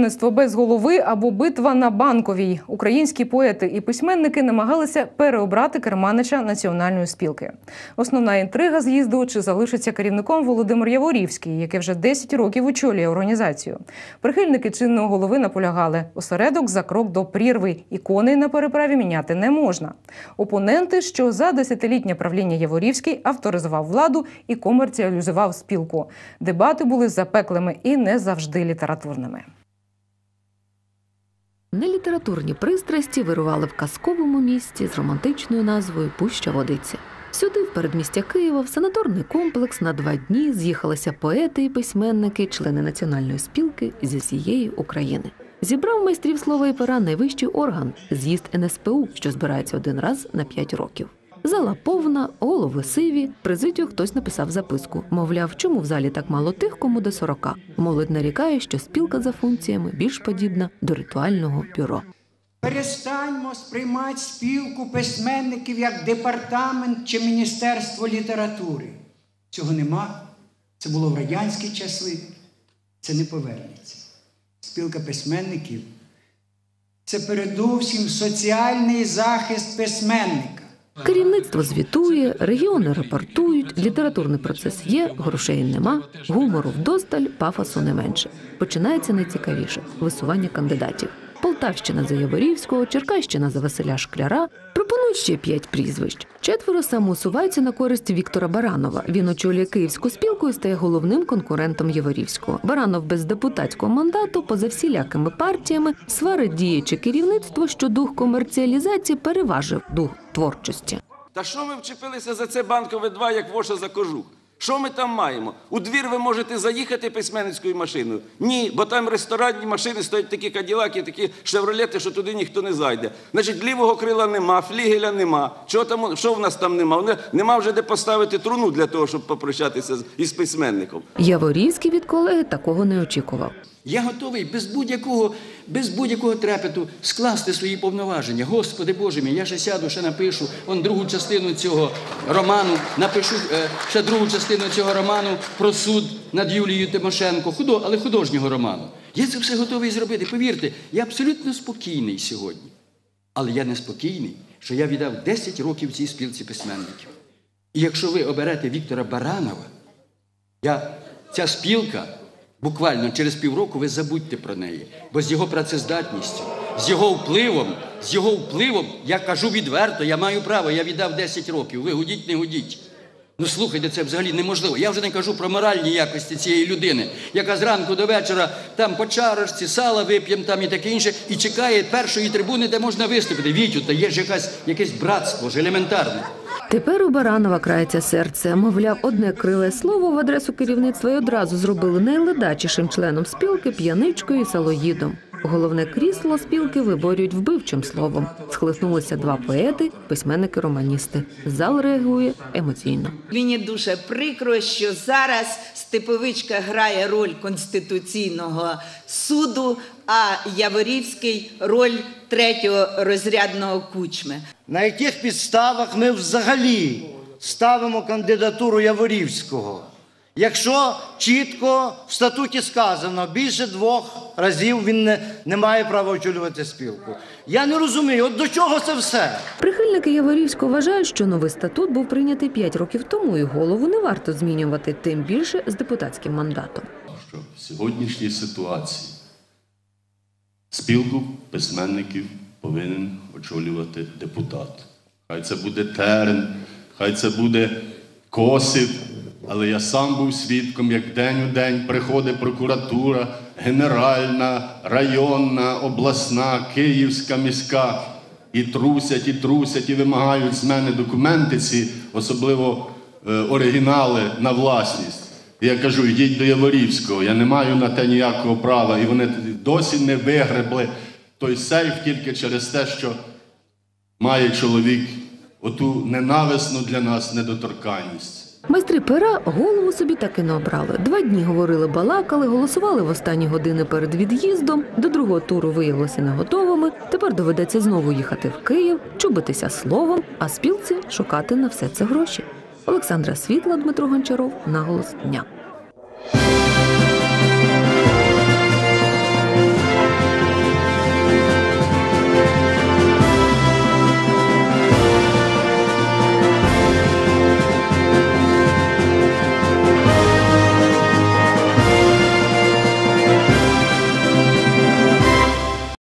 Письменництво без голови або битва на банковій. Українські поети і письменники намагалися переобрати керманича національної спілки. Основна інтрига з'їзду чи залишиться керівником Володимир Яворівський, який вже 10 років очолює організацію. Прихильники чинного голови наполягали осередок за крок до прірви. Ікони на переправі міняти не можна. Опоненти, що за десятилітнє правління Яворівський авторизував владу і комерціалізував спілку. Дебати були запеклими і не завжди літературними. Нелітературні пристрасті вирували в казковому місті з романтичною назвою Пуща Водиця. Сюди, в передмістя Києва, в санаторний комплекс на два дні з'їхалися поети і письменники, члени національної спілки зі всієї України. Зібрав майстрів слова і пера найвищий орган з'їзд НСПУ, що збирається один раз на п'ять років. Зала повна, голови сиві. Президію хтось написав записку. Мовляв, чому в залі так мало тих, кому до 40. Молодь нарікає, що спілка за функціями більш подібна до ритуального бюро. Перестаньмо сприймати спілку письменників як департамент чи Міністерство літератури. Цього нема. Це було в радянські часи. Це не повернеться. Спілка письменників це передусім соціальний захист письменника. Керівництво звітує, регіони рапортують, літературний процес є, грошей нема, гумору вдосталь, пафосу не менше. Починається найцікавіше висування кандидатів. Полтавщина за Яворівського, Черкащина за Василя Шкляра. Пропонують ще п'ять прізвищ. Четверо самоусуваються на користь Віктора Баранова. Він очолює київську спілку і стає головним конкурентом Яворівського. Баранов без депутатського мандату, поза всілякими партіями, сварить діюче керівництво, що дух комерціалізації переважив дух творчості. Та що ми вчепилися за це банкове два, як воша за кожух? Що ми там маємо? У двір ви можете заїхати письменницькою машиною? Ні, бо там ресторанні машини стоять такі каділаки, такі шевролети, що туди ніхто не зайде. Значить, лівого крила нема, флігеля нема. Чого там що в нас там нема? Нема вже де поставити труну для того, щоб попрощатися із письменником. Яворівський від колеги такого не очікував. Я готовий без будь-якого, без будь-якого трепету скласти свої повноваження. Господи Боже мій, я ще сяду, ще напишу он другу частину цього роману, напишу е, ще другу частину цього роману про суд над Юлією Тимошенко, худо, але художнього роману. Я це все готовий зробити. Повірте, я абсолютно спокійний сьогодні. Але я не спокійний, що я віддав 10 років цій спілці письменників. І якщо ви оберете Віктора Баранова, я, ця спілка, буквально через півроку ви забудьте про неї. Бо з його працездатністю, з його впливом, з його впливом, я кажу відверто, я маю право, я віддав 10 років. Ви гудіть, не гудіть. Ну слухайте, це взагалі неможливо. Я вже не кажу про моральні якості цієї людини, яка зранку до вечора там по чарочці, сала вип'єм там і таке інше, і чекає першої трибуни, де можна виступити. Вітю, та є ж якась, якесь братство ж елементарне. Тепер у Баранова крається серце. Мовляв, одне криле слово в адресу керівництва й одразу зробили найледачішим членом спілки п'яничкою і салоїдом. Головне крісло спілки виборюють вбивчим словом. Схлеснулися два поети, письменники-романісти. Зал реагує емоційно. Мені дуже прикро, що зараз Степовичка грає роль конституційного суду, а Яворівський роль третього розрядного кучми. На яких підставах ми взагалі ставимо кандидатуру Яворівського? Якщо чітко в статуті сказано, більше двох разів він не, не має права очолювати спілку. Я не розумію, от до чого це все? Прихильники Яворівського вважають, що новий статут був прийнятий 5 років тому, і голову не варто змінювати, тим більше з депутатським мандатом. що в сьогоднішній ситуації спілку письменників повинен очолювати депутат. Хай це буде терен, хай це буде косив, але я сам був свідком, як день у день приходить прокуратура, генеральна, районна, обласна, київська міська. І трусять, і трусять, і вимагають з мене документи ці, особливо е, оригінали на власність. І Я кажу, йдіть до Яворівського, я не маю на те ніякого права. І вони досі не вигребли той сейф тільки через те, що має чоловік оту ненависну для нас недоторканність. Майстри пера голову собі так і не обрали. Два дні говорили, балакали, голосували в останні години перед від'їздом. До другого туру виявилося не готовими. Тепер доведеться знову їхати в Київ, чубитися словом, а спілці шукати на все це гроші. Олександра Світла, Дмитро Гончаров, наголос дня.